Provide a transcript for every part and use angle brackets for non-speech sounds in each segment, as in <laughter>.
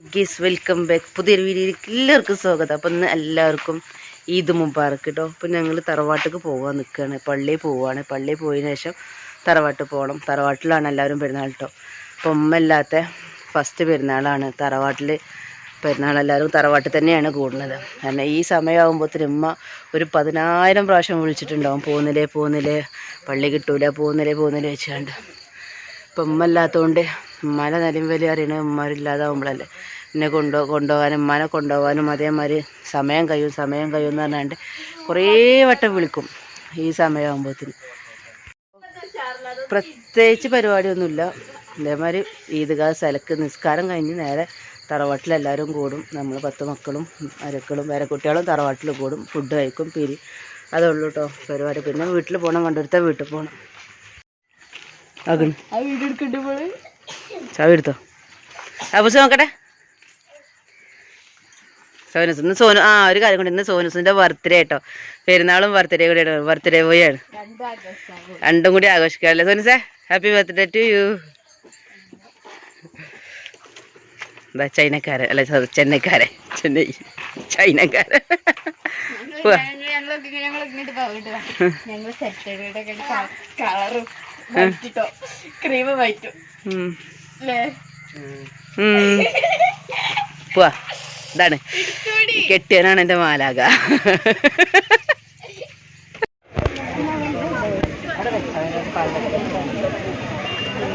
ഗീസ് welcome back. പുതിയൊരു വീഡിയോയിലേക്ക് എല്ലാവർക്കും സ്വാഗതം. അപ്പം ഇന്ന് എല്ലാവർക്കും ഈദ് മുബാറക്ക് കേട്ടോ അപ്പം ഞങ്ങൾ തറവാട്ടിക്ക് പോകാൻ നിൽക്കുകയാണ് പള്ളിയിൽ പോവുകയാണ് പള്ളിയിൽ പോയതിന് ശേഷം തറവാട്ട് പോകണം തറവാട്ടിലാണ് എല്ലാവരും പെരുന്നാൾ കേട്ടോ അപ്പം ഫസ്റ്റ് പെരുന്നാളാണ്. തറവാട്ടിൽ പെരുന്നാൾ എല്ലാവരും തറവാട്ടിൽ തന്നെയാണ് കൂടുന്നത്. കാരണം ഈ സമയമാകുമ്പോഴത്തേന് ഉമ്മ ഒരു പതിനായിരം പ്രാവശ്യം വിളിച്ചിട്ടുണ്ടാവും. പോകുന്നില്ലേ പോകുന്നില്ലേ പള്ളി കിട്ടൂല പോകുന്നില്ലേ പോകുന്നില്ലേ വെച്ചാണ്ട്. ഇപ്പം ഉമ്മ ഉമ്മാനെ നിലയും വലിയ അറിയണ ഉമ്മാരില്ലാതാവുമ്പോഴല്ലേ എന്നെ കൊണ്ടു കൊണ്ടുപോകാനും ഉമ്മാനെ കൊണ്ടുപോകാനും അതേമാതിരി സമയം കഴിയും സമയം കഴിയും എന്ന് പറഞ്ഞാണ്ട് കുറേ വട്ടം വിളിക്കും ഈ സമയമാകുമ്പോഴത്തേന് പ്രത്യേകിച്ച് പരിപാടിയൊന്നുമില്ല. ഇതേമാതിരി ഈദ്ഗാ സ്ഥലക്ക് നിസ്കാരം കഴിഞ്ഞ് നേരെ തറവാട്ടിൽ എല്ലാവരും കൂടും. നമ്മൾ പത്ത് മക്കളും അരക്കളും പേരക്കുട്ടികളും തറവാട്ടിൽ കൂടും. ഫുഡ് കഴിക്കും പിരി. അതേ ഉള്ളൂ കേട്ടോ പരിപാടി. പിന്നെ വീട്ടിൽ പോകണം കണ്ടെടുത്ത വീട്ടിൽ പോകണം ആകണം ആ വീഡിയോ എടുക്കണ്ടപ്പോൾ ചാവി എടുത്തോ അപ്പൂസ് നോക്കട്ടെ. സോനസ് ഇന്ന് സോനു ആ ഒരു കാര്യം കൊണ്ട് ഇന്ന് സോനുസിന്റെ ബർത്ത്ഡേ കേട്ടോ പെരുന്നാളും ബർത്ത്ഡേ കൂടെ ബർത്ത്ഡേ പോയാണ് രണ്ട് കൂടി ആഘോഷിക്കാമല്ലേ സോനുസേ ഹാപ്പി ബർത്ത്ഡേ ടു യു എന്താ ചൈനക്കാരൻ അല്ല sorry, ചെന്നൈക്കാരൻ ചെന്നൈ ചൈനക്കാരൻ. ഞങ്ങൾ <laughs> ക്രീം വൈറ്റും. പോവാ. ഇതാണ്. കെട്ടിയനാണ് എന്റെ മാലാക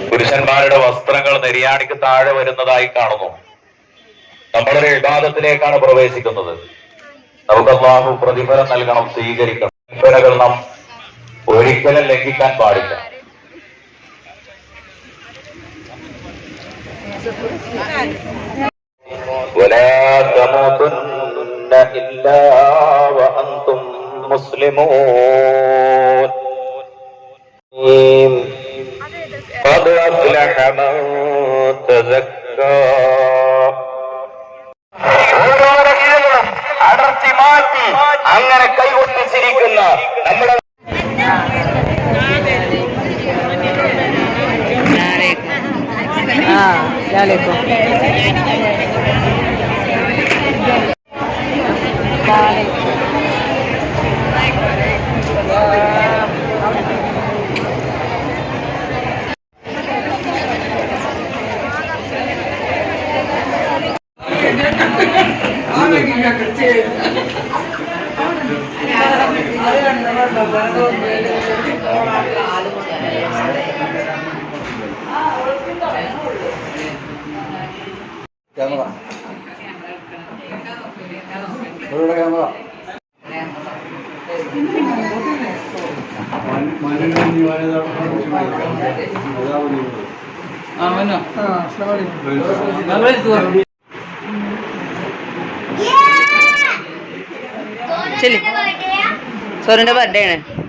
പുരുഷന്മാരുടെ വസ്ത്രങ്ങൾ നെരിയാണിക്ക് താഴെ വരുന്നതായി കാണുന്നു. നമ്മളൊരു വിവാദത്തിലേക്കാണ് പ്രവേശിക്കുന്നത്. നമുക്ക് അള്ളാഹു പ്രതിഫലം നൽകണം സ്വീകരിക്കണം. കൽപ്പനകൾ നാം ഒരിക്കലും ലംഘിക്കാൻ പാടില്ല. ولا تموتن إلا وأنتم مسلمون. قد أفلح من تزكى ആ ലാലേക്കും ക്യാമറ. ക്യാമറ. ശരി. സോറിന്റെ ബർത്ത്ഡേ ആണ്.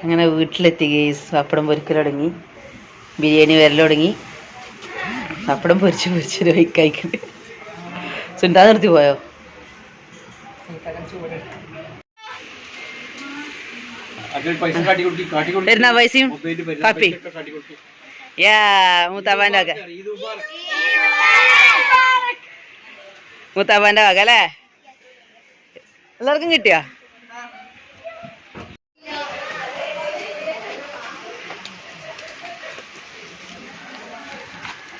അങ്ങനെ വീട്ടിലെത്തി ഗേസ് പപ്പടം പൊരിക്കൽ തുടങ്ങി ബിരിയാണി വരൽ തുടങ്ങി പപ്പടം പൊരിച്ച് പൊരിച്ച് കഴിക്കണ്ട്. സുണ്ടാ നിർത്തി പോയോ? തരുന്ന പൈസയും കാപ്പി. യാ മൂത്താപ്പാന്റെ വക. മൂത്താപ്പാന്റെ വക അല്ലേ? എല്ലാവർക്കും കിട്ടിയോ?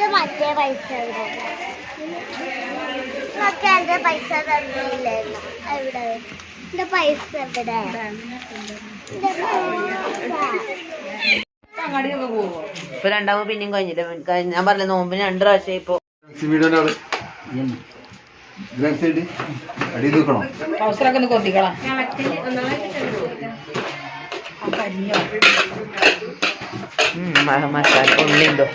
ഇത് മറ്റേ പൈസ മറ്റേ എന്റെ പൈസ തന്നില്ലായിരുന്നു എവിടെ? എന്റെ പൈസ എവിടെ. ഇപ്പൊ രണ്ടാമത് പിന്നെയും കഴിഞ്ഞില്ല? കഴിഞ്ഞ- ഞാൻ പറഞ്ഞ നോമ്പിന് രണ്ട് പ്രാവശ്യം ഇപ്പൊ. അടി തൂക്കണം അവസരമൊക്കെ ഒന്ന് കൊത്തിക്കളാം. മസാല ഉള്ളിണ്ടോ?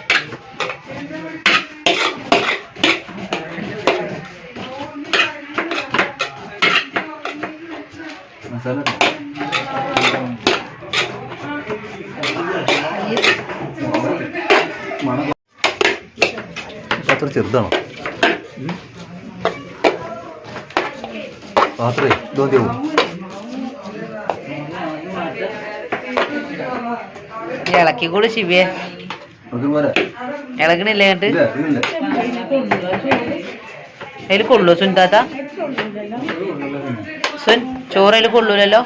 അത്ര ചെറുതാണോ? പാത്രേ ഇതോ ഇളക്കി കൂടെ ശിവയെ. നമുക്ക് പോരാ ഇളകണില്ല ഇതില്ല അതിൽ കൊള്ളു സുൻ താത്ത സുൻ ചോറ് അതിൽ കൊള്ളൂലല്ലോ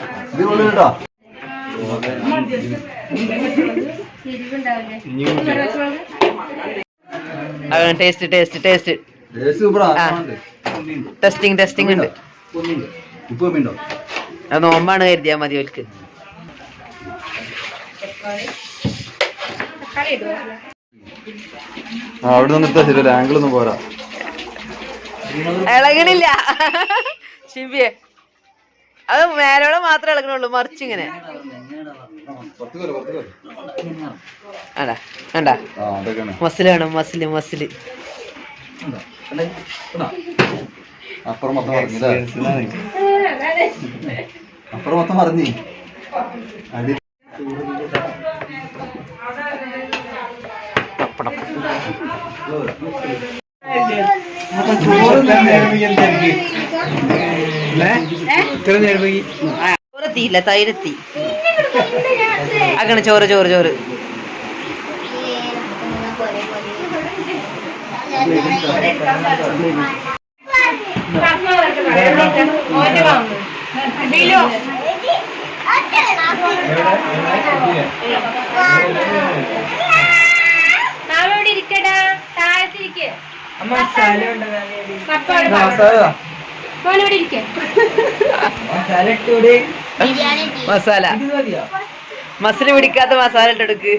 taste taste taste. Testing testing ഉണ്ട്. അത് നോമ്പാണ് കരുതിയാ മതി അവർക്ക് ആ അവിടെ നിന്ന് എടുത്താൽ ശരിയല്ല. ആംഗിൾ ഒന്നും പോരാ. ഇളകണില്ല. ശിവയെ. അത് മേലോടെ മാത്രമേ ഇളകണുള്ളൂ മറിച്ചിങ്ങനെ ഇങ്ങനെ. മസിലാണ് മസിൽ മസിൽ? അപ്പുറം മൊത്തം അപ്പുറം മൊത്തം പറഞ്ഞി അടി. പപ്പടം ചോറെത്തിയില്ല തൈരത്തി. അങ്ങനെ ചോറ് ചോറ് ചോറ് ഇരിക്കടാ. താഴത്തിരിക്കെ. മോനോട് ഇരിക്കേ. മസാല മസിൽ. പിടിക്കാത്ത മസാല ഇട്ടെടുക്ക്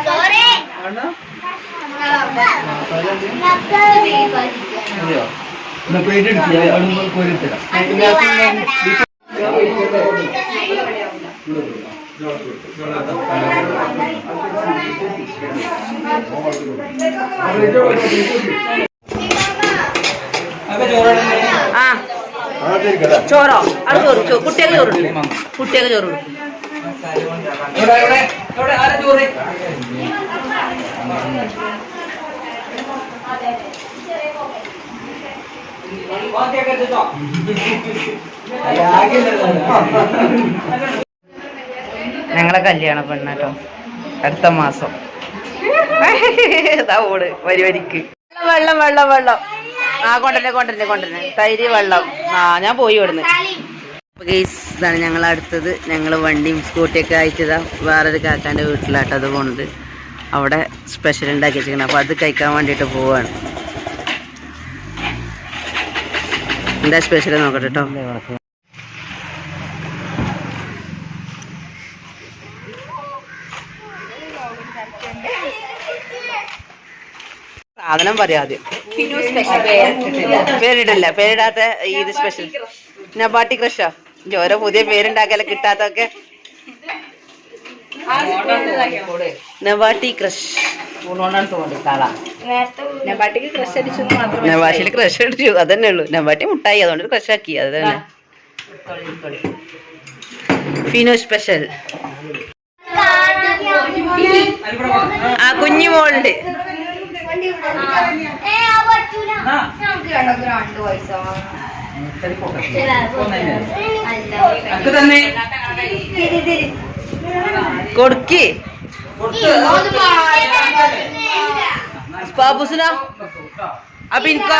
ചോറ് ആ ചോറോ അത് ചോറ് ചോ- കുട്ടികൾക്ക് ചോറ്. കുട്ടികൾക്ക് ചോറ് കൊടുക്ക്. ഞങ്ങളെ കല്യാണ പെണ്ണാട്ടോ. അടുത്ത മാസം. ഇതാ ഓട് വരി വരിക്ക്. വെള്ളം വെള്ളം വെള്ളം. ആ കൊണ്ടന്നെ കൊണ്ടന്നെ കൊണ്ടന്നെ തൈര് വെള്ളം. ആ ഞാൻ പോയി ഇവിടുന്ന്. ഗെയ്സ് ഇതാണ് ഞങ്ങൾ അടുത്തത്. ഞങ്ങൾ വണ്ടിയും സ്കൂട്ടിയൊക്കെ അയച്ചതാ വേറൊരു കാക്കാന്റെ വീട്ടിലാട്ടോ അത് പോണത്. അവിടെ സ്പെഷ്യൽ ഉണ്ടാക്കി വെച്ചിരിക്കണം. അപ്പോൾ അത് കഴിക്കാൻ വേണ്ടിയിട്ട് പോവാണ്. എന്താ സ്പെഷ്യൽ നോക്കട്ടെ കേട്ടോ സാധനം പറയാതെ പേരിടില്ല. പേരിടാത്ത ഇത് സ്പെഷ്യൽ നബാട്ടി ക്രഷോ ഓരോ പുതിയ പേരുണ്ടാക്കല കിട്ടാത്തൊക്കെ. നബാട്ടി ക്രഷ് നബാട്ടിയിൽ ക്രഷ് അടിച്ചു. അതന്നെ ഉള്ളൂ. നബാട്ടി മുട്ടായി. അതുകൊണ്ട് ക്രഷ് ആക്കി. അത് തന്നെ ഫിനോ സ്പെഷ്യൽ ആ കുഞ്ഞു മോളുണ്ട് കൊടുക്കി. പാപ്പുസിന അപ്പൊ എനിക്ക്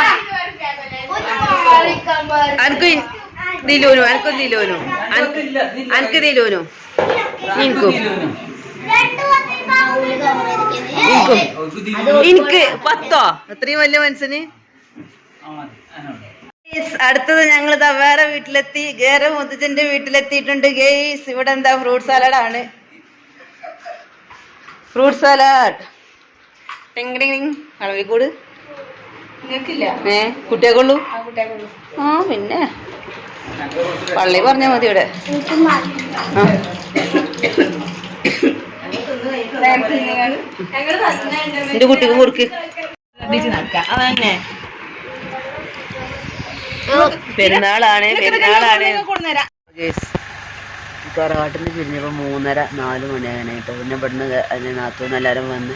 അനക്ക് ദിലോനു അനക്കും ദിലോനു. അനക്ക് അനക്ക് ദിലോനു. എനിക്കും എനിക്കും പത്തോ? അത്രയും വലിയ മനസ്സിന്? Guys, അടുത്തത് ഞങ്ങൾ ഇതാ വേറെ വീട്ടിലെത്തി. ഗേറെ മുത്തച്ഛന്റെ വീട്ടിലെത്തിയിട്ടുണ്ട്. ഗെയ്സ് ഇവിടെ എന്താ ഫ്രൂട്ട് സാലഡ് ആണ്. ഫ്രൂട്ട് സാലഡ് ടിങ് ടിങ് ടിങ് അളവിക്കൂട്. ഏ കുട്ടിയൊക്കെയുള്ളൂ ആ കുട്ടിയൊക്കെ ആ പിന്നെ. പള്ളി പറഞ്ഞാ മതി ഇവിടെ. ആ. എന്റെ കുട്ടിക്ക് കൊടുക്ക്. അതന്നെ. പെരുന്നാളാണ് പെരുന്നാളാണ്. തറവാട്ടിൽ നിന്ന് പിരിഞ്ഞപ്പോൾ മൂന്നര നാല് മണിയാകാനായിട്ട് പിന്നെ ഇവിടുന്ന് അതിന് നാത്തൂന്ന് എല്ലാവരും വന്ന്.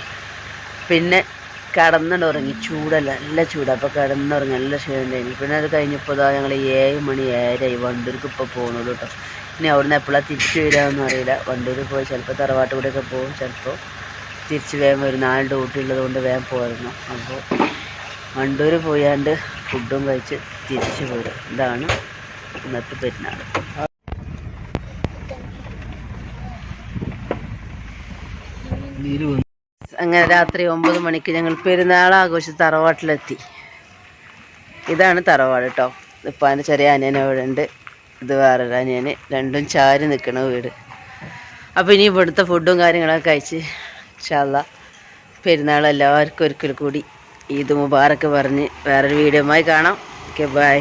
പിന്നെ കിടന്നിട്ട് ഉറങ്ങി. ചൂടല്ല നല്ല ചൂട്. അപ്പോൾ കിടന്നുറങ്ങി നല്ല ക്ഷീണമുണ്ടായിരുന്നു പിന്നെ അത് കഴിഞ്ഞപ്പോൾ ഇതാ ഞങ്ങൾ ഏഴ് മണി ഏഴായി വണ്ടൂർക്ക് ഇപ്പോൾ പോകുന്നുള്ളൂ കേട്ടോ. ഇനി അവിടുന്ന് എപ്പോഴാണ് തിരിച്ചു വരികയെന്ന് അറിയില്ല. വണ്ടൂർ പോയി ചിലപ്പോൾ തറവാട്ട് കൂടെയൊക്കെ പോകും. ചിലപ്പോൾ തിരിച്ച് വേഗം വരും നാല് ഡ്യൂട്ടി ഉള്ളതുകൊണ്ട് വേഗം പോയിരുന്നു അപ്പോൾ വണ്ടൂർ പോയാണ്ട് ഫുഡും കഴിച്ച് തിരിച്ചു പോരും. ഇതാണ് ഇന്നത്തെ പെരുന്നാൾ. അങ്ങനെ രാത്രി ഒമ്പത് മണിക്ക് ഞങ്ങൾ പെരുന്നാൾ ആഘോഷിച്ച് തറവാട്ടിലെത്തി. ഇതാണ് തറവാട് കേട്ടോ ഇപ്പം അതിന്റെ ചെറിയ അനിയനവിടെ ഉണ്ട് ഇത് വേറൊരു അനിയന്. രണ്ടും ചാരി നിൽക്കണ വീട്. അപ്പോൾ ഇനി ഇവിടുത്തെ ഫുഡും കാര്യങ്ങളൊക്കെ കഴിച്ച് ഷാള പെരുന്നാൾ എല്ലാവർക്കും ഒരിക്കൽ കൂടി ഈദ് മുബാറക്ക് പറഞ്ഞ് വേറൊരു വീഡിയോമായി കാണാം. Okay bye